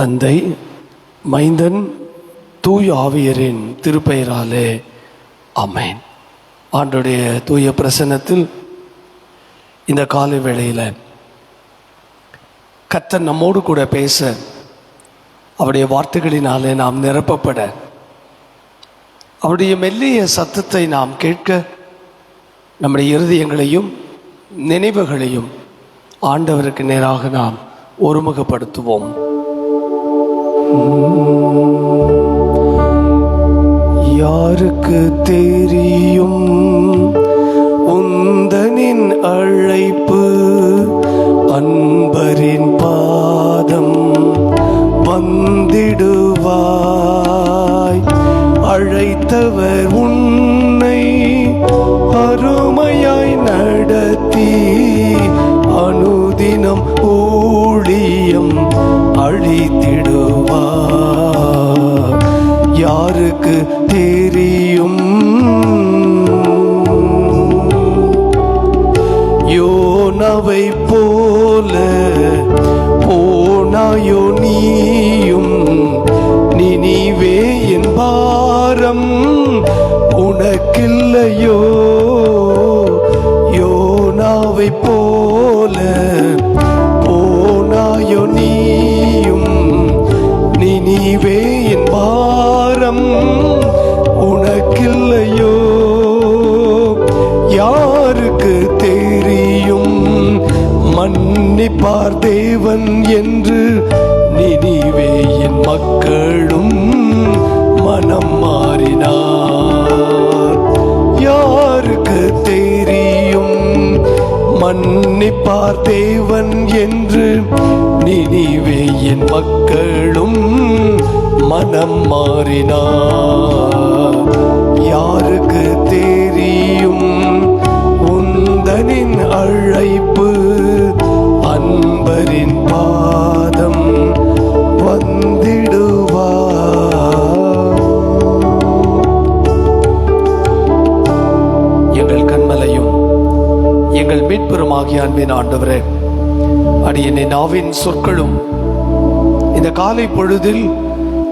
தந்தை மைந்தன் தூய் ஆவியரின் திருப்பெயராலே அமேன் ஆண்டுடைய தூய பிரசன்னத்தில் இந்த காலை வேளையில் கத்தன் நம்மோடு கூட பேச அவருடைய வார்த்தைகளினாலே நாம் நிரப்பப்பட அவருடைய மெல்லிய சத்தத்தை நாம் கேட்க நம்முடைய இருதயங்களையும் நினைவுகளையும் ஆண்டவருக்கு நேராக நாம் ஒருமுகப்படுத்துவோம். யாருக்கு தெரியும் உந்தனின் அழைப்பு? அன்பரின் பாதம் வந்திடுவார். தெரியும். மன்னிப்பார் தேவன் என்று. நினைவே என் மக்களும் மனம் மாறினார். யாருக்கு தெரியும்? மன்னிப்பார் தேவன் என்று. நினைவே என் மக்களும் மனம் மாறினார். யாருக்கு தெரியும் எங்கள் மீட்பெருமாகிய அன்பின் ஆண்டவரே. அடியனை நாவின் சொற்களும் இந்த காலை பொழுதில்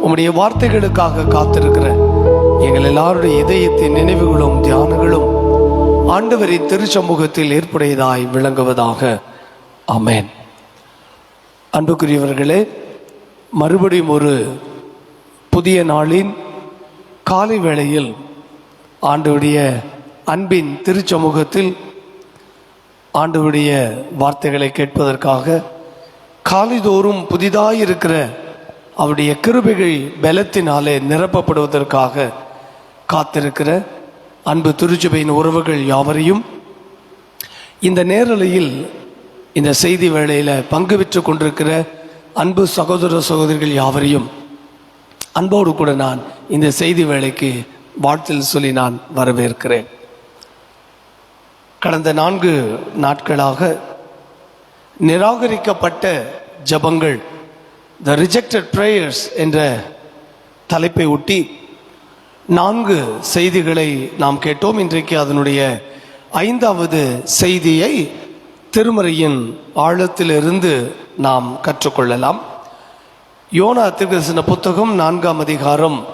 உம்முடைய வார்த்தைகளுக்காக காத்திருக்கிற எங்கள் எல்லாருடைய இதயத்தின் நினைவுகளும் தியானங்களும் ஆண்டவரின் திருச்சமூகத்தில் ஏற்புடையதாய் விளங்குவதாக. அமேன் அன்புக்குரியவர்களே மறுபடியும் ஒரு புதிய நாளின் காலை வேளையில் ஆண்டுடைய அன்பின் திருச்சமூகத்தில் ஆண்டவருடைய வார்த்தைகளை கேட்பதற்காக காலைதோறும் புதிதாயிருக்கிற அவருடைய கிருபைகள் பலத்தினாலே நிரப்பப்படுவதற்காக காத்திருக்கிற அன்பு திருச்சபையின் உறவுகள் யாவரையும் இந்த நேரலையில் இந்த செய்தி வேளையில் பங்கு பெற்று கொண்டிருக்கிற அன்பு சகோதர சகோதரிகள் யாவரையும் அன்போடு கூட நான் இந்த செய்தி வேளைக்கு வாழ்த்தில் சொல்லி நான் வரவேற்கிறேன். கடந்த நான்கு நாட்களாக நிராகரிக்கப்பட்ட ஜபங்கள் த ரிஜெக்டட் ப்ரேயர்ஸ் என்ற தலைப்பை ஒட்டி நான்கு செய்திகளை நாம் கேட்டோம். இன்றைக்கு அதனுடைய ஐந்தாவது செய்தியை திருமறையின் ஆழத்திலிருந்து நாம் கற்றுக்கொள்ளலாம். யோனா திருக்கதரிசன புத்தகம் நான்காம் அதிகாரம்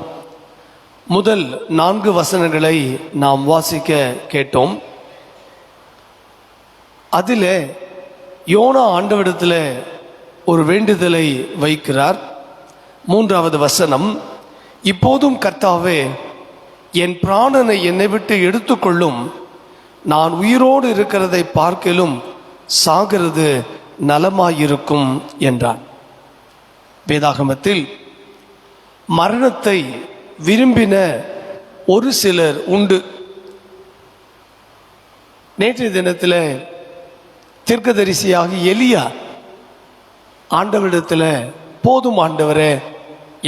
முதல் நான்கு வசனங்களை நாம் வாசிக்க கேட்டோம். அதில் யோனா ஆண்டவிடத்தில் ஒரு வேண்டுதலை வைக்கிறார். மூன்றாவது வசனம் இப்போதும் கர்த்தாவே என் பிராணனை என்னை விட்டு எடுத்துக்கொள்ளும். நான் உயிரோடு இருக்கிறதை பார்க்கலும் சாகிறது நலமாயிருக்கும் என்றான். வேதாகமத்தில் மரணத்தை விரும்பின ஒரு சிலர் உண்டு. நேற்றைய தினத்தில் தீர்க்கதரிசியாக எலியா ஆண்டவரிடத்தில் போதும் ஆண்டவரே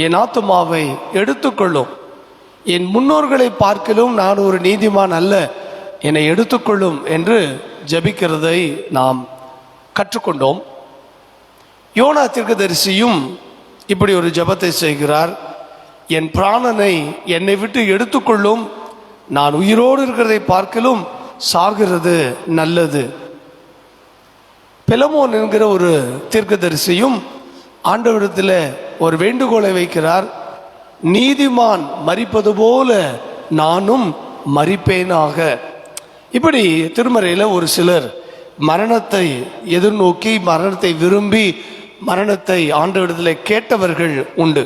என் ஆத்துமாவை எடுத்துக்கொள்ளும். என் முன்னோர்களை பார்க்கலும் நான் ஒரு நீதிமான் அல்ல. என்னை எடுத்துக்கொள்ளும் என்று ஜபிக்கிறதை நாம் கற்றுக்கொண்டோம். யோனா தீர்க்கதரிசியும் இப்படி ஒரு ஜபத்தை செய்கிறார். என் பிராணனை என்னை விட்டு எடுத்துக்கொள்ளும். நான் உயிரோடு இருக்கிறதை பார்க்கலும் சாகிறது நல்லது. பெலமோன் என்கிற ஒரு தீர்க்கதரிசியும் ஆண்டவரிடத்தில் ஒரு வேண்டுகோளை வைக்கிறார். நீதிமான் மறிப்பது போல நானும் மறிப்பேனாக இப்படி திருமறையில் ஒரு சிலர் மரணத்தை எதிர்நோக்கி மரணத்தை விரும்பி மரணத்தை ஆண்டவரிடத்தில் கேட்டவர்கள் உண்டு.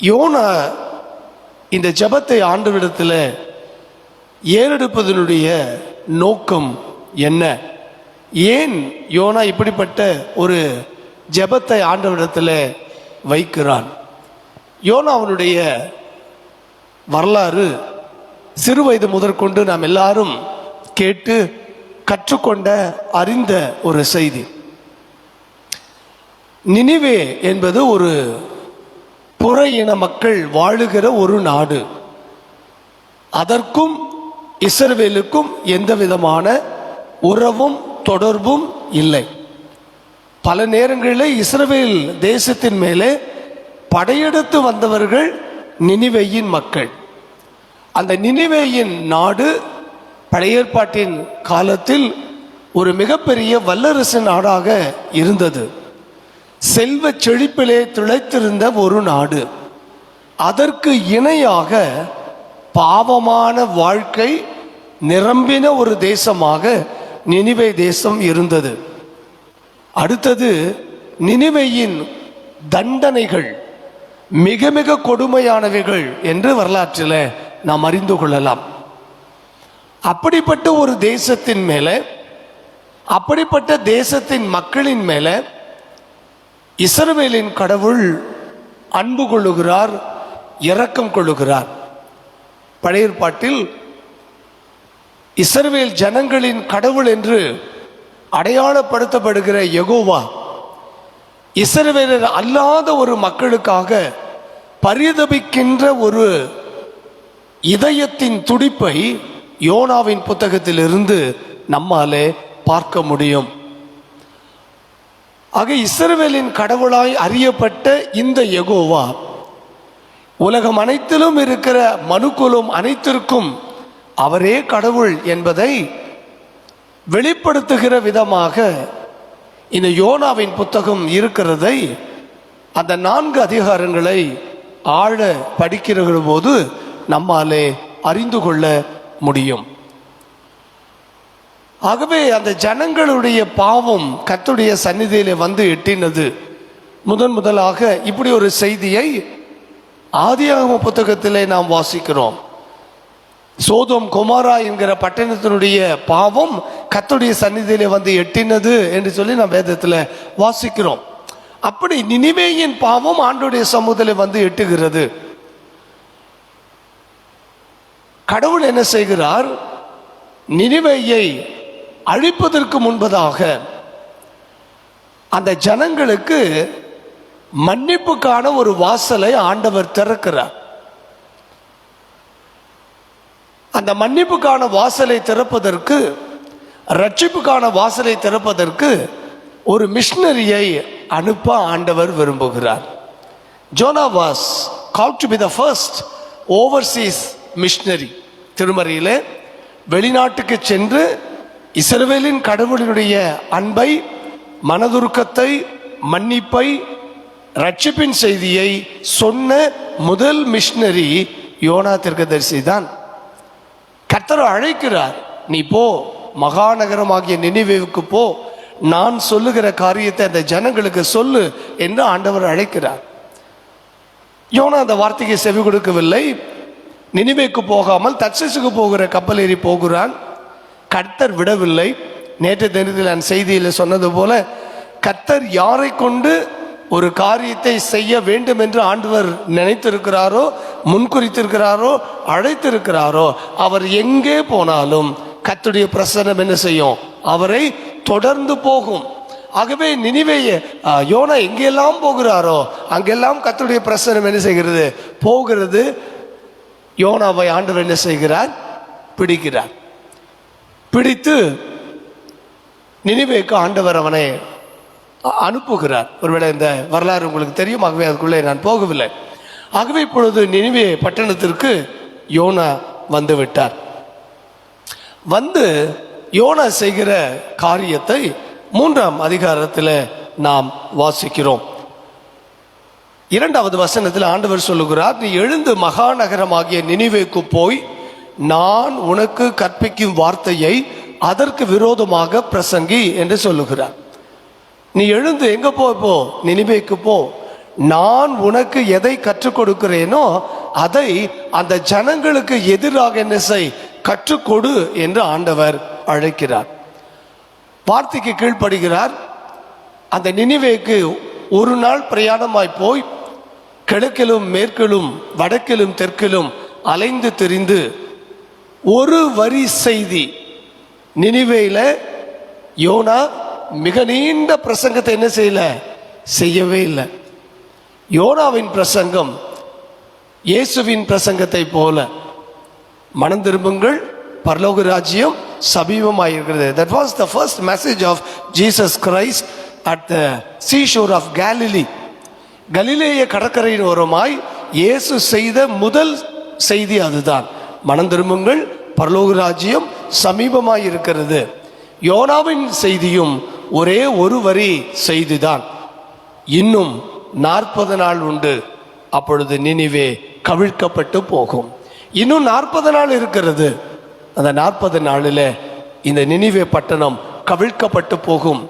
யோனா இந்த ஜெபத்தை ஆண்டவிடத்தில் ஏறெடுப்பதனுடைய நோக்கம் என்ன? ஏன் யோனா இப்படிப்பட்ட ஒரு ஜெபத்தை ஆண்டவரிடத்தில் வைக்கிறான்? யோனா அவனுடைய வரலாறு சிறு வயது முதற்கொண்டு நாம் எல்லாரும் கேட்டு கற்றுக்கொண்ட அறிந்த ஒரு செய்தி. நினைவே என்பது ஒரு புற இன மக்கள் வாழுகிற ஒரு நாடு. அதற்கும் இஸ்ரவேலுக்கும் எந்த விதமான உறவும் தொடர்பும் இல்லை. பல நேரங்களில் இஸ்ரவேல் தேசத்தின் மேலே படையெடுத்து வந்தவர்கள் நினிவேயின் மக்கள். அந்த நினிவேயின் நாடு பழையற்பாட்டின் காலத்தில் ஒரு மிகப்பெரிய வல்லரசு நாடாக இருந்தது. செல்வ செழிப்பிலே திளைத்திருந்த ஒரு நாடு. அதற்கு இணையாக பாவமான வாழ்க்கை நிரம்பின ஒரு தேசமாக நினிவை தேசம் இருந்தது. அடுத்தது நினிவையின் தண்டனைகள் மிக மிக கொடுமையானவைகள் என்று வரலாற்றில் நாம் அறிந்து கொள்ளலாம். அப்படிப்பட்ட ஒரு தேசத்தின் மேலே அப்படிப்பட்ட தேசத்தின் மக்களின் மேலே இஸ்ரவேலின் கடவுள் அன்பு கொள்ளுகிறார் இரக்கம் கொள்ளுகிறார். பழையற்பாட்டில் இஸ்ரவேல் ஜனங்களின் கடவுள் என்று அடையாளப்படுத்தப்படுகிற யகோவா. இஸ்ரவேலர் அல்லாத ஒரு மக்களுக்காக பரிதபிக்கின்ற ஒரு இதயத்தின் துடிப்பை யோனாவின் புத்தகத்திலிருந்து நம்மாலே பார்க்க முடியும். ஆக இஸ்ரவேலின் கடவுளாய் அறியப்பட்ட இந்த யகோவா உலகம் அனைத்திலும் இருக்கிற மனுக்குலம் அனைத்திற்கும் அவரே கடவுள் என்பதை வெளிப்படுத்துகிற விதமாக இந்த யோனாவின் புத்தகம் இருக்கிறதை அந்த நான்கு அதிகாரங்களை ஆழ படிக்கிற போது நம்மாலே அறிந்து கொள்ள முடியும். ஆகவே அந்த ஜனங்களுடைய பாவம் கத்துடைய சந்நிதியிலே வந்து எட்டினது. முதன் முதலாக இப்படி ஒரு செய்தியை ஆதியாகம புத்தகத்திலே நாம் வாசிக்கிறோம். சோதோம் குமாரா என்கிற பட்டணத்தினுடைய பாவம் கத்துடைய சந்நிதியிலே வந்து எட்டினது என்று சொல்லி நாம் வேதத்தில் வாசிக்கிறோம். அப்படி நினிவேயின் பாவம் ஆண்டுடைய சமூகத்தில் வந்து எட்டுகிறது. கடவுள் என்ன செய்கிறார்? நினிவையை அழிப்பதற்கு முன்பதாக அந்த ஜனங்களுக்கு மன்னிப்புக்கான ஒரு வாசலை ஆண்டவர் திறக்கிறார். அந்த மன்னிப்புக்கான வாசலை திறப்பதற்கு ரட்சிப்புக்கான வாசலை திறப்பதற்கு ஒரு மிஷினரியை அனுப்ப ஆண்டவர் விரும்புகிறார். Jonah was call to be the first overseas missionary திருமறையிலே வெளிநாட்டுக்கு சென்று இஸ்ரவேலின் கடவுளினுடைய அன்பை மனதுருக்கத்தை மன்னிப்பை ரட்சிப்பின் செய்தியை சொன்ன முதல் மிஷினரி யோனா தீர்க்கதரிசி தான் கத்தரை அழைக்கிறார் நீ போ மகாநகரமாகிய நினைவுக்கு போ. நான் சொல்லுகிற காரியத்தை அந்த ஜனங்களுக்கு சொல்லு என்று ஆண்டவர் அழைக்கிறார். யோனா அந்த வார்த்தைக்கு செவி கொடுக்கவில்லை. நினிவேக்கு போகாமல் தட்சஸுக்கு போகிற கப்பல் ஏறி போகிறான். கர்த்தர் விடவில்லை. நேற்று தினத்தில் நான் செய்தியில் சொன்னது போல கர்த்தர் யாரை கொண்டு ஒரு காரியத்தை செய்ய வேண்டும் என்று ஆண்டவர் நினைத்திருக்கிறாரோ முன்குறித்திருக்கிறாரோ அழைத்திருக்கிறாரோ அவர் எங்கே போனாலும் கத்துடைய பிரசனம் என்ன செய்யும்? அவரை தொடர்ந்து போகும். ஆகவே நினிவேய யோனா எங்கெல்லாம் போகிறாரோ அங்கெல்லாம் கத்துடைய பிரசன்னம் என்ன செய்கிறது? போகிறது. யோனாவை ஆண்டவர் என்ன செய்கிறார்? பிடிக்கிறார். பிடித்து நினிவேக்கு ஆண்டவர் அவனை அனுப்புகிறார். ஒருவேளை இந்த வரலாறு உங்களுக்கு தெரியும் ஆகவே அதுக்குள்ளே நான் போகவில்லை. ஆகவே இப்பொழுது நினைவே பட்டணத்திற்கு யோனா வந்து விட்டார். வந்து யோனா செய்கிற காரியத்தை மூன்றாம் அதிகாரத்தில் நாம் வாசிக்கிறோம். இரண்டாவது வசனத்தில் ஆண்டவர் சொல்லுகிறார் நீ எழுந்து மகாநகரமாகிய நினிவேக்கு போய் நான் உனக்கு கற்பிக்கும் வார்த்தையை அதற்கு விரோதமாக பிரசங்கி என்று சொல்லுகிறார். நீ எழுந்து எங்க போ போ நினைவேக்கு போ. நான் உனக்கு எதை கற்றுக் கொடுக்கிறேனோ அதை அந்த ஜனங்களுக்கு எதிராக என்ன செய்? கற்றுக்கொடு என்று ஆண்டவர் அழைக்கிறார். வார்த்தைக்கு கீழ்ப்படுகிறார். அந்த நினிவேக்கு ஒரு நாள் பிரயாணமாய் போய் கிழக்கிலும் மேற்கிலும் வடக்கிலும் தெற்கிலும் அலைந்து திரிந்து ஒரு வரி செய்தி. நினைவேல யோனா மிக நீண்ட பிரசங்கத்தை என்ன செய்யல? செய்யவே இல்லை. யோனாவின் பிரசங்கம் இயேசுவின் பிரசங்கத்தை போல மனம் திரும்புங்கள் பரலோக ராஜ்யம் சமீபமாயிருக்கிறது. That was the first message of Jesus Christ at the seashore of Galilee கலிலேய கடற்கரையின் ஓரமாய் இயேசு செய்த முதல் செய்தி அதுதான். மனம் திரும்புங்கள் பரலோக ராஜ்யம் சமீபமாயிருக்கிறது. யோனாவின் செய்தியும் ஒரே ஒரு வரி செய்திதான். இன்னும் நாற்பது நாள் உண்டு. அப்பொழுது நினிவே கவிழ்க்கப்பட்டு போகும். இன்னும் நாற்பது நாள் இருக்கிறது. அந்த நாற்பது நாளில் இந்த நினைவே பட்டணம் கவிழ்க்கப்பட்டு போகும்.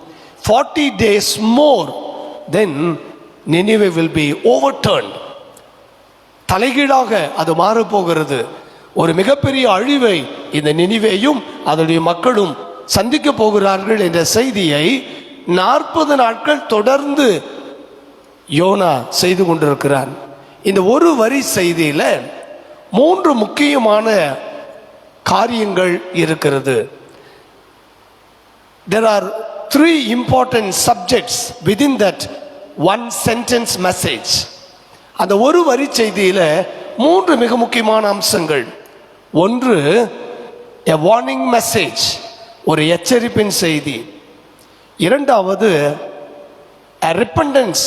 ஃபார்ட்டி டேஸ் மோர் தென் நினைவே வில் பி ஓவர் தலைகீழாக அது மாறப்போகிறது. ஒரு மிகப்பெரிய அழிவை இந்த நினைவேயும் அதனுடைய மக்களும் சந்திக்க போகிறார்கள் என்ற செய்தியை நாற்பது நாட்கள் தொடர்ந்து யோனா செய்து கொண்டிருக்கிறான். இந்த ஒரு வரி செய்தியில் மூன்று முக்கியமான காரியங்கள் இருக்கிறது. There are three important subjects within that one sentence message அந்த ஒரு வரி செய்தியில் மூன்று மிக முக்கியமான அம்சங்கள். ஒன்று எ வார்னிங் மெசேஜ் ஒரு எச்சரிப்பின் செய்தி. இரண்டாவது repentance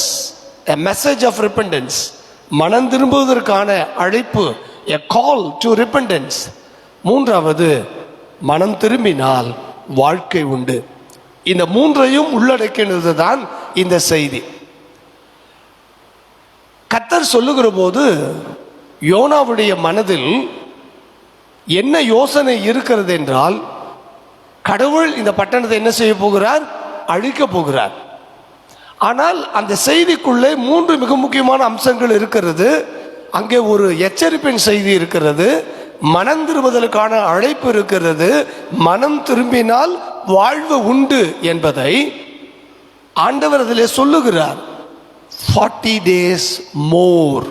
repentance a message of மனம் திரும்புவதற்கான அழைப்பு எ கால் டு ரிப்பண்டன்ஸ் மூன்றாவது மனம் திரும்பினால் வாழ்க்கை உண்டு. இந்த மூன்றையும் உள்ளடக்கினது தான் இந்த செய்தி. கத்தர் சொல்லுகிற போது யோனாவுடைய மனதில் என்ன யோசனை இருக்கிறது என்றால் கடவுள் இந்த பட்டணத்தை என்ன செய்ய போகிறார்? அழிக்க போகிறார். ஆனால் அந்த செய்திக்குள்ளே மூன்று மிக முக்கியமான அம்சங்கள் இருக்கிறது. அங்கே ஒரு எச்சரிப்பின் செய்தி இருக்கிறது. மனம் திரும்புதலுக்கான அழைப்பு இருக்கிறது. மனம் திரும்பினால் வாழ்வு உண்டு என்பதை ஆண்டவர் அதில் சொல்லுகிறார். Forty days more.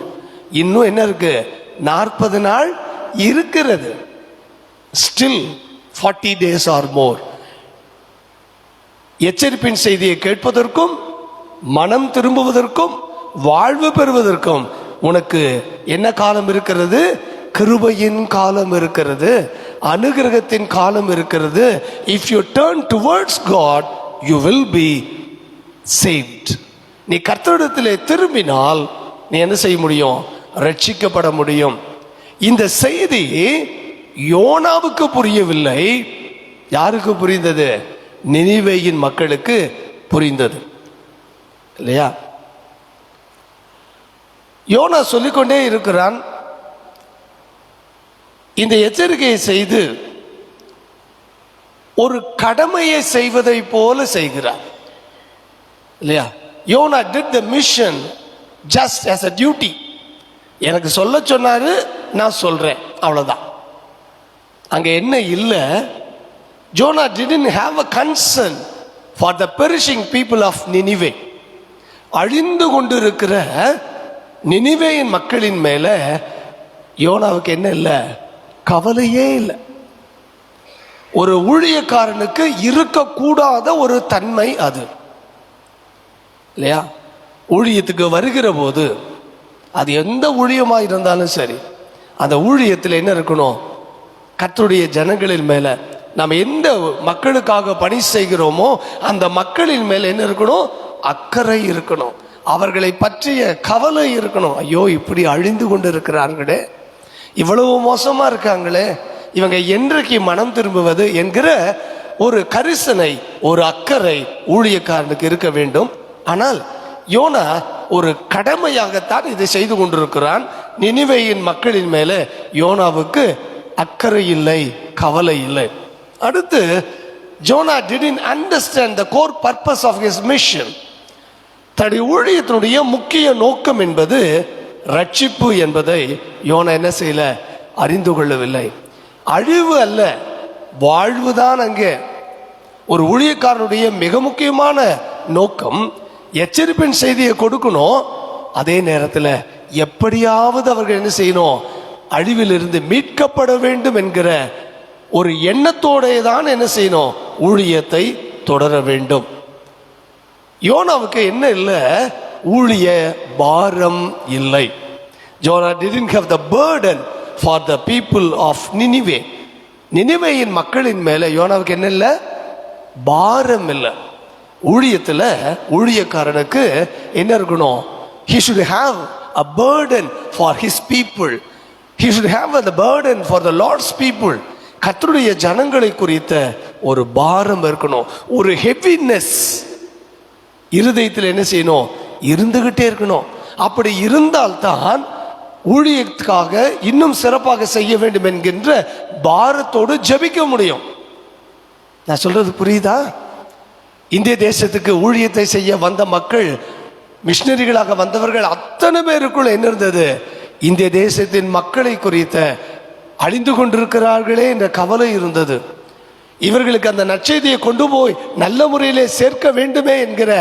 இன்னும் என்ன இருக்கு? நாற்பது நாள் இருக்கிறது. Still forty days are more எச்சரிப்பின் செய்தியை கேட்பதற்கும் மனம் திரும்புவதற்கும் வாழ்வு பெறுவதற்கும் உனக்கு என்ன காலம் இருக்கிறது? கிருபையின் காலம் இருக்கிறது. அனுகிரகத்தின் காலம் இருக்கிறது. If you turn towards God you will be saved நீ கர்த்தரிடத்திலே திரும்பினால் நீ என்ன செய்ய முடியும்? ரட்சிக்கப்பட முடியும். இந்த செய்தி யோனாவுக்கு புரியவில்லை. யாருக்கு புரிந்தது? நினைவையின் மக்களுக்கு புரிந்தது. இல்லையா? யோனா சொல்லிக்கொண்டே இருக்கிறான். இந்த எச்சரிக்கையை செய்து ஒரு கடமையை செய்வதை போல செய்கிறார். இல்லையா? Jonah did the mission just as a duty எனக்கு சொல்ல சொன்னாரு நான் சொல்றேன். அவ்வளவுதான். அங்கே என்ன இல்லை? Jonah didn't have a concern for the perishing people of Nineveh அழிந்து கொண்டிருக்கிற நினிவேயின் மக்களின் மேலே யோனாவுக்கு என்ன இல்லை? கவலையே இல்லை. ஒரு ஊழியக்காரனுக்கு இருக்கக்கூடாத ஒரு தன்மை அது. இல்லையா? ஊழியத்துக்கு வருகிற போது அது எந்த ஊழியமாக இருந்தாலும் சரி அந்த ஊழியத்தில் என்ன இருக்கணும்? கத்தருடைய ஜனங்களின் மேல நம்ம எந்த மக்களுக்காக பணி செய்கிறோமோ அந்த மக்களின் மேல என்ன இருக்கணும்? அக்கறை இருக்கணும். அவர்களை பற்றிய கவலை இருக்கணும். ஐயோ இப்படி அழிந்து கொண்டு இருக்கிறார்களே இவ்வளவு மோசமா இருக்காங்களே. இவங்க என்றைக்கு மனம் திரும்புவது என்கிற ஒரு கரிசனை ஒரு அக்கறை ஊழியக்காரனுக்கு இருக்க வேண்டும். ஆனால் யோனா ஒரு கடமையாகத்தான் இதை செய்து கொண்டிருக்கிறான். நினைவையின் மக்களின் மேலே யோனாவுக்கு அக்கறை இல்லை கவலை இல்லை. அடுத்து Jonah didn't understand the core purpose of his mission தன்னுடைய ஊழியத்தினுடைய முக்கிய நோக்கம் என்பது ரட்சிப்பு என்பதை யோனா என்ன செய்யல? அறிந்து கொள்ளவில்லை. அழிவு அல்ல வாழ்வுதான் அங்கே. ஒரு ஊழியக்காரனுடைய மிக முக்கியமான நோக்கம் எச்சரிப்பின் செய்தியை கொடுக்கணும். அதே நேரத்தில் எப்படியாவது அவர்கள் என்ன செய்யணும்? அழிவிலிருந்து மீட்கப்பட வேண்டும் என்கிற ஒரு எண்ணத்தோட தான் என்ன செய்யணும்? ஊழியத்தை தொடர வேண்டும். யோனாவுக்கு என்ன இல்லை? ஊழிய பாரம் இல்லை. Jonah didn't have the burden for the people of Nineveh நினிவேயின் மக்களின் மேலே யோனாவுக்கு என்ன இல்லை? பாரம் இல்லை. ஊழியத்தில் ஊழியக்காரனுக்கு என்ன இருக்கணும்? He should have a burden for his people he should have the burden for the Lord's people கத்தருடைய ஜனங்களை குறித்த ஒரு பாரம் இருக்கணும். ஒரு ஹெவினஸ் இருதயத்தில் என்ன செய்யணும்? இருந்துகிட்டே இருக்கணும். அப்படி இருந்தால்தான் ஊழியத்துக்காக இன்னும் சிறப்பாக செய்ய வேண்டும் என்கின்ற பாரத்தோடு ஜெபிக்க முடியும். நான் சொல்றது புரியுதா? இந்திய தேசத்துக்கு ஊழியத்தை செய்ய வந்த மக்கள் மிஷினரிகளாக வந்தவர்கள் அத்தனை பேருக்குள்ள என்ன இருந்தது? இந்திய தேசத்தின் மக்களை குறித்த அழிந்து கொண்டிருக்கிறார்களே என்ற கவலை இருந்தது. இவர்களுக்கு அந்த நற்செய்தியை கொண்டு போய் நல்ல முறையிலே சேர்க்க வேண்டுமே என்கிற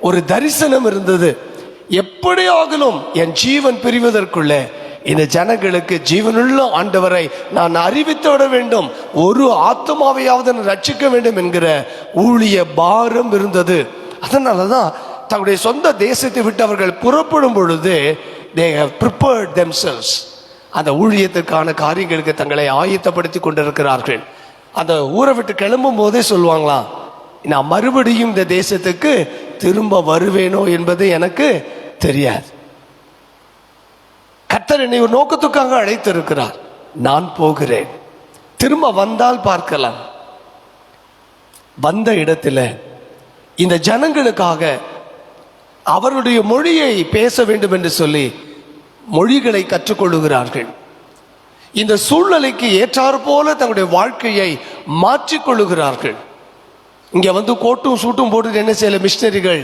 ஒரு தரிசனம் இருந்தது. எப்படியாகலும் என் ஜீவன் பிரிவதற்குள்ளே இந்த ஜனங்களுக்கு ஜீவனுள்ள ஆண்டவரை நான் அறிவித்து விட வேண்டும். ஒரு ஆத்மாவையாவது நான் ரட்சிக்க வேண்டும் என்கிற ஊழிய பாரம் இருந்தது. அதனால தான் தன்னுடைய சொந்த தேசத்தை விட்டு அவர்கள் புறப்படும் பொழுது தே ஹவ் ப்ரிப்பேர்ட் தெம்செல்ஸ் அந்த ஊழியத்திற்கான காரியங்களுக்கு தங்களை ஆயத்தப்படுத்தி கொண்டிருக்கிறார்கள். அந்த ஊரை விட்டு கிளம்பும் போதே சொல்லுவாங்களாம் நான் மறுபடியும் இந்த தேசத்துக்கு திரும்ப வருவேனோ என்பது எனக்கு தெரியாது. கர்த்தர் என்னை ஒரு நோக்கத்துக்காக அழைத்திருக்கிறார். நான் போகிறேன். திரும்ப வந்தால் பார்க்கலாம். வந்த இடத்துல இந்த ஜனங்களுக்காக அவருடைய மொழியை பேச வேண்டும் என்று சொல்லி மொழிகளை கற்றுக்கொள்ளுகிறார்கள். இந்த சூழ்நிலைக்கு ஏற்றாறு போல தங்களுடைய வாழ்க்கையை மாற்றிக்கொள்ளுகிறார்கள். இங்கே வந்து கோட்டும் சூட்டும் போட்டு என்ன செய்யல மிஷினரிகள்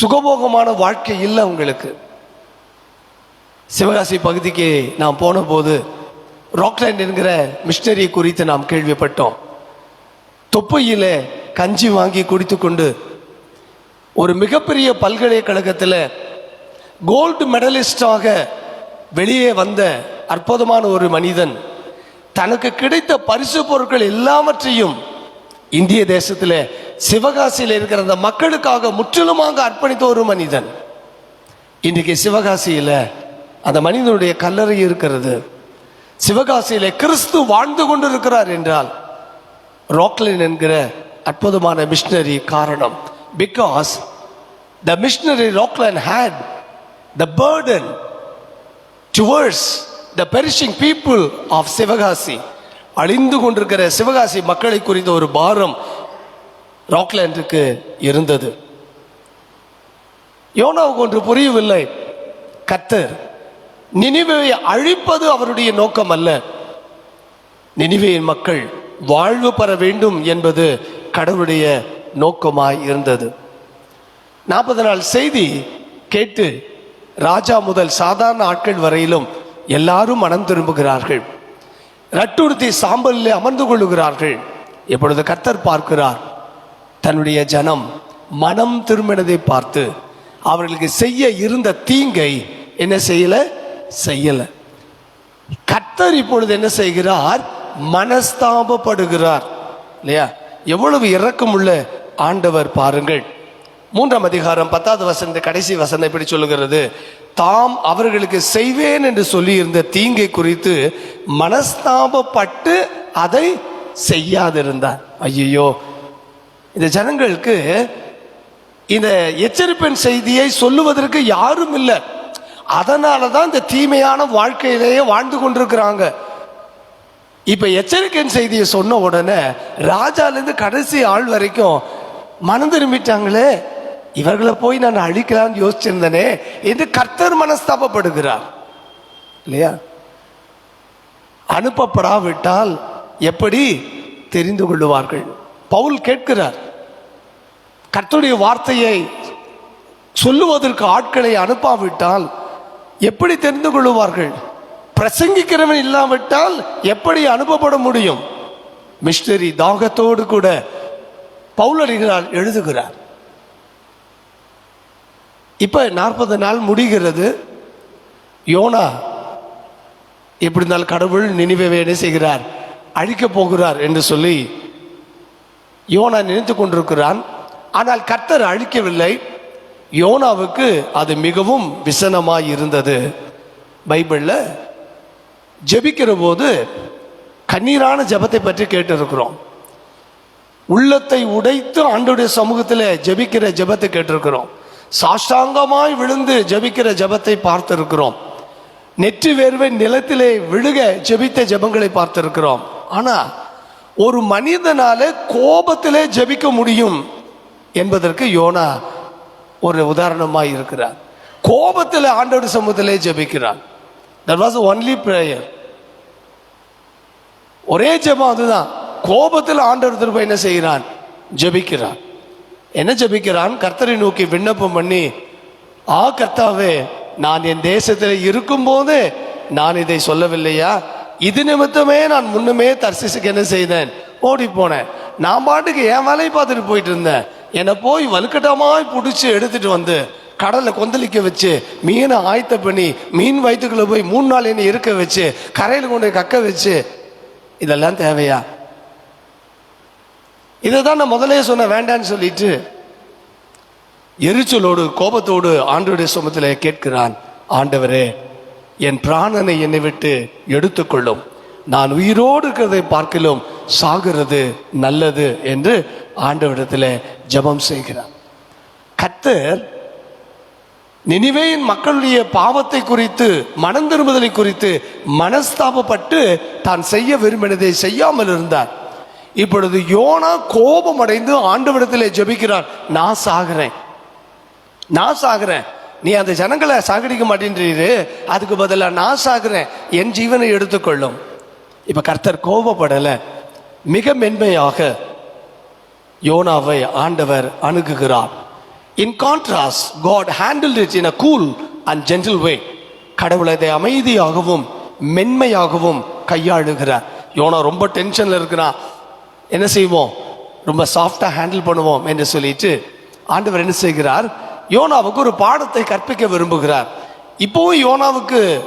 சுகபோகமான வாழ்க்கை இல்லை அவங்களுக்கு. சிவகாசி பகுதிக்கு நாம் போன போது ராக்லேண்ட் என்கிற மிஷினரி குறித்து நாம் கேள்விப்பட்டோம். தொப்பையில் கஞ்சி வாங்கி குடித்து கொண்டு ஒரு மிகப்பெரிய பல்கலைக்கழகத்தில் கோல்டு மெடலிஸ்டாக வெளியே வந்த அற்புதமான ஒரு மனிதன் தனக்கு கிடைத்த பரிசு பொருட்கள் எல்லாவற்றையும் இந்திய தேசத்தில் சிவகாசியில் இருக்கிற அந்த மக்களுக்காக முற்றிலுமாக அர்ப்பணித்த ஒரு மனிதன். இன்றைக்கு சிவகாசியில் அந்த மனிதனுடைய கல்லறை இருக்கிறது. சிவகாசியில் கிறிஸ்து வாழ்ந்து கொண்டிருக்கிறார் என்றால் ராக்லின் என்கிற அற்புதமான மிஷினரி காரணம் because the missionary Ragland had the burden towards the perishing people of Sivakasi அழிந்து கொண்டிருக்கிற சிவகாசி மக்களை குறித்த ஒரு பாரம் ராக்லேண்டுக்கு இருந்தது. யோனாவுக்கு ஒன்று புரியவில்லை. கத்தர் நினைவை அழிப்பது அவருடைய நோக்கம் அல்ல. நினைவையின் மக்கள் வாழ்வு பெற வேண்டும் என்பது கடவுளுடைய நோக்கமாய் இருந்தது. நாற்பது நாள் செய்தி கேட்டு ராஜா முதல் சாதாரண ஆட்கள் வரையிலும் எல்லாரும் மனம் திரும்புகிறார்கள். ரட்டுறுத்தி சாம்பலில் அமர்ந்து கொள்ளுகிறார்கள். இப்பொழுது கர்த்தர் பார்க்கிறார் தன்னுடைய ஜனம் மனம் திரும்பினதை பார்த்து அவர்களுக்கு செய்ய இருந்த தீங்கை என்ன செய்யல? செய்யல. கர்த்தர் இப்பொழுது என்ன செய்கிறார்? மனஸ்தாபப்படுகிறார். இல்லையா? எவ்வளவு இரக்கமுள்ள ஆண்டவர் பாருங்கள். மூன்றாம் அதிகாரம் பத்தாவது வசந்த கடைசி வசனம் இப்படி சொல்லுகிறது? தாம் அவர்களுக்கு செய்வேன் என்று சொல்லியிருந்த தீங்கை குறித்து மனஸ்தாபப்பட்டு அதை செய்யாதிருந்தார். ஐயோ இந்த ஜனங்களுக்கு இந்த எச்சரிப்பின் செய்தியை சொல்லுவதற்கு யாரும் இல்லை. அதனால தான் இந்த தீமையான வாழ்க்கையிலேயே வாழ்ந்து கொண்டிருக்கிறாங்க. இப்போ எச்சரிக்கையின் செய்தியை சொன்ன உடனே ராஜாலேருந்து கடைசி ஆள் வரைக்கும் மனம் திரும்பிட்டாங்களே. இவர்களை போய் நான் அழிக்கலாம்னு யோசிச்சிருந்தனே என்று கர்த்தர் மனஸ்தாபப்படுகிறார். இல்லையா? அனுப்பப்படாவிட்டால் எப்படி தெரிந்து கொள்ளுவார்கள்? பவுல் கேட்கிறார். கர்த்தருடைய வார்த்தையை சொல்லுவதற்கு ஆட்களை அனுப்பாவிட்டால் எப்படி தெரிந்து கொள்ளுவார்கள்? பிரசங்கிக்கிறவன் இல்லாவிட்டால் எப்படி அனுப்பப்பட முடியும்? மிஸ்டரி தாகத்தோடு கூட பவுலடிகளால் எழுதுகிறார். இப்போ நாற்பது நாள் முடிகிறது. யோனா எப்படி இருந்தால் கடவுள் நினைவை என்ன செய்கிறார்? அழிக்கப் போகிறார் என்று சொல்லி யோனா நினைத்து கொண்டிருக்கிறான். ஆனால் கர்த்தர் அழிக்கவில்லை. யோனாவுக்கு அது மிகவும் விசனமாக இருந்தது. பைபிளில் ஜபிக்கிற போது கண்ணீரான ஜெபத்தை பற்றி கேட்டிருக்கிறோம். உள்ளத்தை உடைத்து ஆண்டுடைய சமூகத்தில் ஜெபிக்கிற ஜெபத்தை கேட்டிருக்கிறோம். சாஷ்டாங்கமாய் விழுந்து ஜெபிக்கிற ஜெபத்தை பார்த்திருக்கிறோம். நெற்றி வேர்வை நிலத்திலே விழுக ஜெபித்த ஜெபங்களை பார்த்திருக்கிறோம். ஆனால் ஒரு மனிதனால கோபத்திலே ஜெபிக்க முடியும் என்பதற்கு யோனா ஒரு உதாரணமாக இருக்கிறார். கோபத்தில் ஆண்டோடு சமூகத்திலே ஜெபிக்கிறார். தட் வாஸ் ஒன்லி ப்ரேயர் ஒரே ஜெபம் அதுதான். கோபத்தில் ஆண்டவர் திரும்ப என்ன செய்கிறான்? ஜெபிக்கிறான். என்ன ஜெபிக்கிறான்? கர்த்தரை நோக்கி விண்ணப்பம் பண்ணி ஆ கர்த்தாவே நான் என் தேசத்தில் இருக்கும்போது நான் இதை சொல்லவில்லையா? இது நிமித்தமே நான் முன்னுமே தர்சிசுக்கு என்ன செய்தேன்? ஓடி போனேன். நான் பாட்டுக்கு என் வேலையை பார்த்துட்டு போயிட்டு இருந்தேன். என்னை போய் வலுக்கட்டமாய் பிடிச்சி எடுத்துட்டு வந்து கடலை கொந்தளிக்க வச்சு மீனை ஆயத்த பண்ணி மீன் வயிற்றுக்குள்ளே போய் மூணு நாள் என்ன இருக்க வச்சு கரையில் கொண்டு கக்க வச்சு இதெல்லாம் தேவையா? இதை தான் நான் முதலே சொன்ன வேண்டான்னு சொல்லிட்டு. எரிச்சலோடு கோபத்தோடு ஆண்டவருடைய சுமத்திலே கேட்கிறான் ஆண்டவரே என் பிராணனை என்னை விட்டு எடுத்துக்கொள்ளும். நான் உயிரோடு இருக்கிறதை பார்க்கலும் சாகிறது நல்லது என்று ஆண்டவரிடத்தில் ஜெபம் செய்கிறான் கத்தர் நினைவேயின் மக்களுடைய பாவத்தை குறித்து மனம் திரும்புதலை குறித்து மனஸ்தாபப்பட்டு தான் செய்ய விரும்பினதை செய்யாமல் இருந்தார் இப்பொழுது யோனா கோபம் அடைந்து ஆண்டவரிடத்திலே ஜபிக்கிறார் நான் சாகிறேன். நான் சாகிறேன். நீ அந்த ஜனங்களை சாகடிக்க மாட்டேன்றீரு. அதுக்கு பதிலாக நான் சாகிறேன். என் ஜீவனை எடுத்துக்கொள்ளும். இப்ப கர்த்தர் கோபப்படலை. மிக மென்மையாக யோனாவை ஆண்டவர் அணுகுகிறார். In contrast God handle it in a cool and gentle way கடவுள் அதை அமைதியாகவும் மென்மையாகவும் கையாளுகிறார். யோனா ரொம்ப டென்ஷன்ல இருக்கிறான். என்ன செய்வோம்? ரொம்ப சாஃப்டாக ஹேண்டில் பண்ணுவோம் என்று சொல்லிட்டு ஆண்டவர் என்ன செய்கிறார்? யோனாவுக்கு ஒரு பாடத்தை கற்பிக்க விரும்புகிறார். இப்போவும் யோனாவுக்கு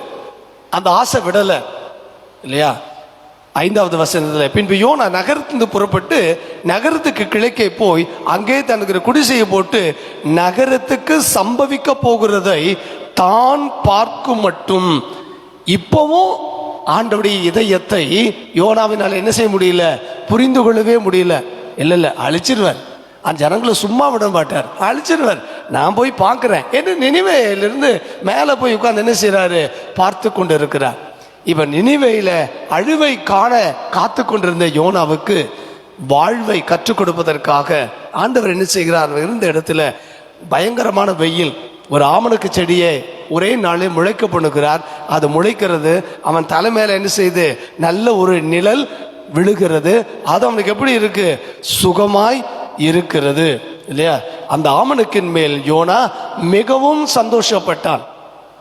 அந்த ஆசை விடலை இல்லையா? ஐந்தாவது வசனத்தில் பின்பு யோனா நகரத்திலிருந்து புறப்பட்டு நகரத்துக்கு கிழக்கே போய் அங்கே தனக்கு குடிசையை போட்டு நகரத்துக்கு சம்பவிக்க போகிறதை தான் பார்க்கும் மட்டும். இப்போவும் ஆண்டவுடைய இதயத்தை யோனாவினால் என்ன செய்ய முடியல? புரிந்து கொள்ளவே முடியல. இல்லை இல்லை அழிச்சிருவார். அந்த ஜனங்களை சும்மா விட மாட்டார். அழிச்சிருவார். நான் போய் பார்க்குறேன். என்ன நினைவையிலிருந்து மேலே போய் உட்காந்து என்ன செய்கிறாரு பார்த்து கொண்டு இருக்கிறார் இவன் நினைவையில் அழிவை காண காத்து கொண்டிருந்த யோனாவுக்கு வாழ்வை கற்றுக் கொடுப்பதற்காக ஆண்டவர் என்ன செய்கிறார்? இருந்த இடத்துல பயங்கரமான வெயில் ஒரு ஆமணக்கு செடியை ஒரே நாளில் முளைக்க பண்ணுகிறார். அது முளைக்கிறது அவன் தலை என்ன செய்து நல்ல ஒரு நிழல் விழுகிறது. அது அவனுக்கு எப்படி இருக்கு? சுகமாய் இருக்கிறது இல்லையா? அந்த ஆமணக்கின் மேல் யோனா மிகவும் சந்தோஷப்பட்டான்.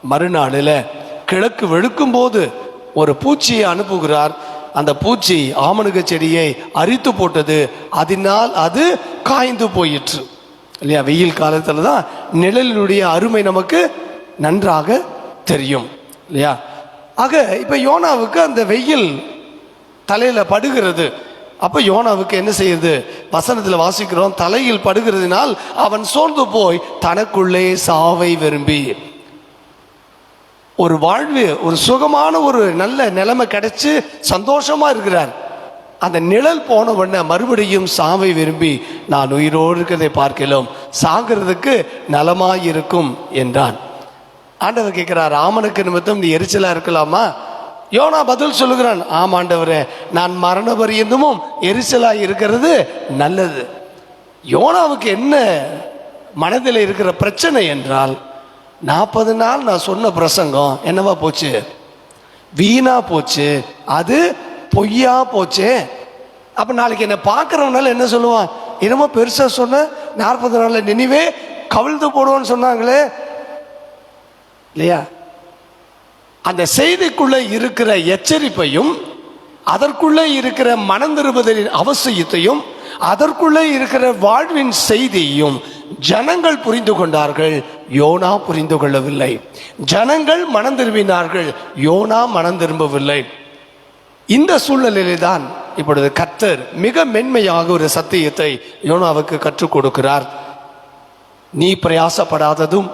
மறுநாளில் கிழக்கு வெளுக்கும் போது ஒரு பூச்சியை அனுப்புகிறார். அந்த பூச்சி ஆமணுக செடியை அரித்து போட்டது அதனால் அது காய்ந்து போயிற்று. இல்லையா? வெயில் காலத்தில் தான் நிழலினுடைய அருமை நமக்கு நன்றாக தெரியும் இல்லையா? ஆக இப்போ யோனாவுக்கு அந்த வெயில் தலையில் படுகிறது. அப்போ யோனாவுக்கு என்ன செய்யுது? வசனத்தில் வாசிக்கிறோம் தலையில் படுகிறதுனால் அவன் சோர்ந்து போய் தனக்குள்ளே சாவை விரும்பி. ஒரு வாழ்வு ஒரு சுகமான ஒரு நல்ல நிலைமை கிடைச்சி சந்தோஷமா இருக்கிறார். அந்த நிழல் போன உடனே மறுபடியும் சாவை விரும்பி நான் உயிரோடு இருக்கிறதை பார்க்கலாம் சாகிறதுக்கு நலமாயிருக்கும் என்றான். ஆண்டவர் கேட்கிறார் ராமனுக்கு நிமித்தம் நீ எரிச்சலா இருக்கலாமா? யோனா பதில் சொல்லுகிறான் ஆம் ஆண்டவரே நான் மரண பரியந்தமும் எரிச்சலா இருக்கிறது நல்லது. யோனாவுக்கு என்ன மனதில் இருக்கிற பிரச்சனை என்றால் நாற்பது நாள் நான் சொன்ன பிரசங்கம் என்னவா போச்சு? வீணா போச்சு. அது பொய்யா போச்சே. அப்ப நாளைக்கு என்ன பார்க்கறவனால என்ன சொல்லுவான்? என்னமோ பெருசா சொன்ன நாற்பது நாளில் நினைவே கவிழ்ந்து போடுவோன்னு சொன்னாங்களே. இல்லையா? அந்த செய்திக்குள்ள இருக்கிற எச்சரிப்பையும் அதற்குள்ளே இருக்கிற மனம் அவசியத்தையும் அதற்குள்ளே இருக்கிற வாழ்வின் செய்தியையும் ஜனங்கள் புரிந்து கொண்டார்கள் யோனா புரிந்து கொள்ளவில்லை. ஜனங்கள் மனம் திரும்பினார்கள் யோனா மனம் திரும்பவில்லை. இந்த சூழ்நிலையிலே தான் இப்பொழுது கர்த்தர் மிக மென்மையாக ஒரு சத்தியத்தை யோனாவுக்கு கற்றுக் கொடுக்கிறார். நீ பிரயாசப்படாததும்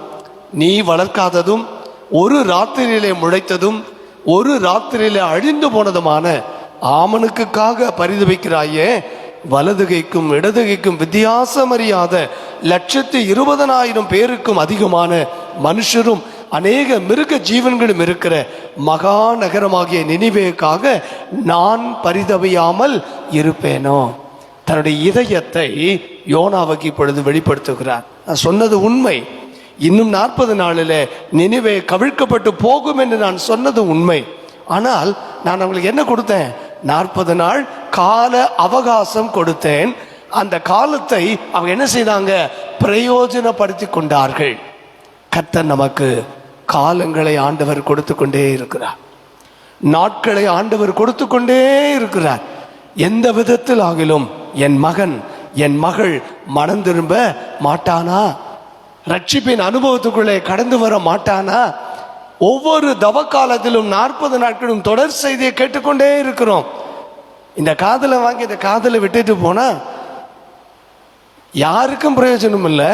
நீ வளர்க்காததும் ஒரு ராத்திரியிலே முளைத்ததும் ஒரு ராத்திரியிலே அழிந்து போனதுமான ஆமனுக்குக்காக பரிதவிக்கிறாயே வலதுகைக்கும் இடதுகைக்கும் வித்தியாசம் அறியாத லட்சத்து இருபதனாயிரம் பேருக்கும் அதிகமான மனுஷரும் அநேக மிருக ஜீவன்களும் இருக்கிற மகா நகரமாகிய நினைவேக்காக நான் பரிதவையாமல் இருப்பேனோ? தன்னுடைய இதயத்தை யோனாவுக்கு இப்பொழுது வெளிப்படுத்துகிறார். நான் சொன்னது உண்மை. இன்னும் நாற்பது நாளில் நினைவே கவிழ்க்கப்பட்டு போகும் என்று நான் சொன்னது உண்மை. ஆனால் நான் அவங்களுக்கு என்ன கொடுத்தேன்? நாற்பது நாள் கால அவகாசம் கொடுத்தேன். அந்த காலத்தை அவங்க என்ன செய்தாங்க? பிரயோஜனப்படுத்தி கொண்டார்கள். கர்த்தர் நமக்கு காலங்களை ஆண்டவர் கொடுத்து கொண்டே இருக்கிறார். நாட்களை ஆண்டவர் கொடுத்து கொண்டே இருக்கிறார். எந்த விதத்தில் ஆகிலும் என் மகன் என் மகள் மனம் திரும்ப மாட்டானா? ரட்சிப்பின் அனுபவத்துக்குள்ளே கடந்து வர மாட்டானா? ஒவ்வொரு தவ காலத்திலும் நாற்பது நாட்களும் தொடர் செய்தியை கேட்டுக்கொண்டே இருக்கிறோம். இந்த காதலை வாங்கி இந்த காதலை விட்டுட்டு போனா யாருக்கும் பிரயோஜனம் இல்லை.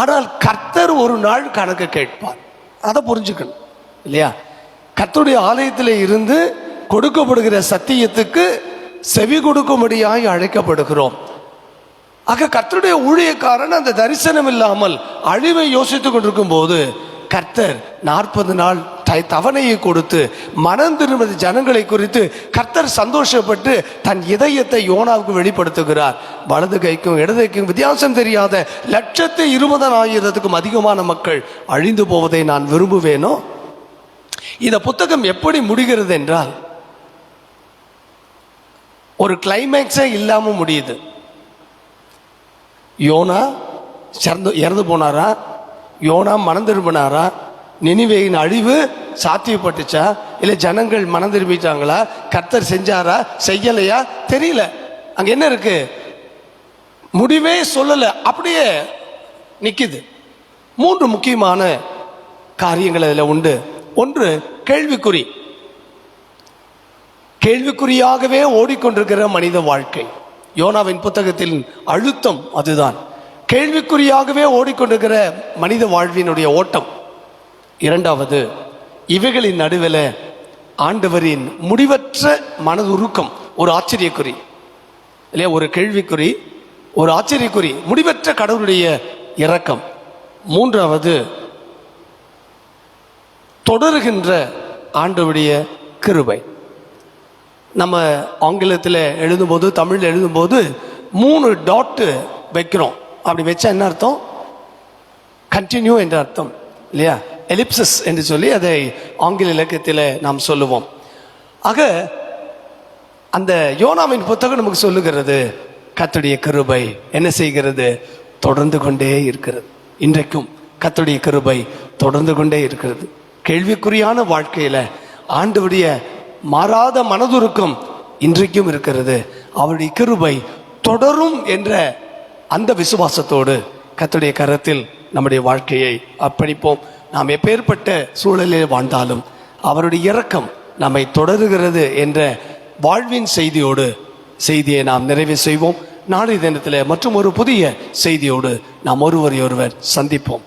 ஆனால் கர்த்தர் ஒரு நாள் கணக்கு கேட்பார். அதை புரிஞ்சுக்கணும். இல்லையா? கர்த்தருடைய ஆலயத்தில் இருந்து கொடுக்கப்படுகிற சத்தியத்துக்கு செவி கொடுக்கும்படியாய் அழைக்கப்படுகிறோம். ஆக கர்த்தருடைய ஊழியக்காரன் அந்த தரிசனம் இல்லாமல் அழிவை யோசித்துக் கொண்டிருக்கும் போது கர்த்தர் நாற்பது நாள் தவணையை கொடுத்து மனம் ஜனங்களை குறித்து கர்த்தர் சந்தோஷப்பட்டு தன் இதயத்தை யோனாவுக்கு வெளிப்படுத்துகிறார். வலது கைக்கும் இடது கைக்கும் வித்தியாசம் தெரியாத லட்சத்து இருபதனாயிரத்துக்கும் அதிகமான மக்கள் அழிந்து போவதை நான் விரும்புவேனோ? இந்த புத்தகம் எப்படி முடிகிறது என்றால் ஒரு கிளைமேக்ஸே இல்லாமல் முடியுது. யோனா சிறந்து இறந்து போனாரா? யோனா மனம் திரும்பினாரா நினிவேயின் அழிவு சாத்தியப்பட்டுச்சா? இல்லை ஜனங்கள் மனம் திரும்பிட்டாங்களா? கர்த்தர் செஞ்சாரா? செய்யலையா? தெரியல. அங்கே என்ன இருக்கு? முடிவே சொல்லலை. அப்படியே நிற்கிது மூன்று முக்கியமான காரியங்கள் அதில் உண்டு. ஒன்று கேள்விக்குறி. கேள்விக்குறியாகவே ஓடிக்கொண்டிருக்கிற மனித வாழ்க்கை. யோனாவின் புத்தகத்தில் அழுத்தம் அதுதான். கேள்விக்குறியாகவே ஓடிக்கொண்டிருக்கிற மனித வாழ்வினுடைய ஓட்டம். இரண்டாவது இவைகளின் நடுவில் ஆண்டவரின் முடிவற்ற மனதுருக்கம் ஒரு ஆச்சரியக்குறி. இல்லையா ஒரு கேள்விக்குறி ஒரு ஆச்சரியக்குறி முடிவற்ற கடவுளுடைய இரக்கம். மூன்றாவது தொடருகின்ற ஆண்டவருடைய கிருபை. நம்ம ஆங்கிலத்தில் எழுதும்போது தமிழில் எழுதும்போது மூணு டாட்டு வைக்கிறோம். அப்படி வச்சா என்ன அர்த்தம்? கண்டினியூ என்ற அர்த்தம் இல்லையா? எலிப்சஸ் என்று சொல்லி அதை ஆங்கில இலக்கியத்தில் நாம் சொல்லுவோம். ஆக அந்த யோனாவின் புத்தகம் நமக்கு சொல்லுகிறது கத்துடைய கிருபை என்ன செய்கிறது? தொடர்ந்து கொண்டே இருக்கிறது. இன்றைக்கும் கத்துடைய கிருபை தொடர்ந்து கொண்டே இருக்கிறது. கேள்விக்குறியான வாழ்க்கையில ஆண்டுடைய மாறாத மனதுருக்கம் இன்றைக்கும் இருக்கிறது. அவருடைய கிருபை தொடரும் என்ற அந்த விசுவாசத்தோடு கத்துடைய கரத்தில் நம்முடைய வாழ்க்கையை அர்ப்பணிப்போம். நாம் எப்பேற்பட்ட சூழலில் வாழ்ந்தாலும் அவருடைய இரக்கம் நம்மை தொடருகிறது என்ற வாழ்வின் செய்தியோடு செய்தியை நாம் நிறைவு செய்வோம். நாளைய தினத்தில் மற்றும் ஒரு புதிய செய்தியோடு நாம் ஒருவரையொருவர் சந்திப்போம்.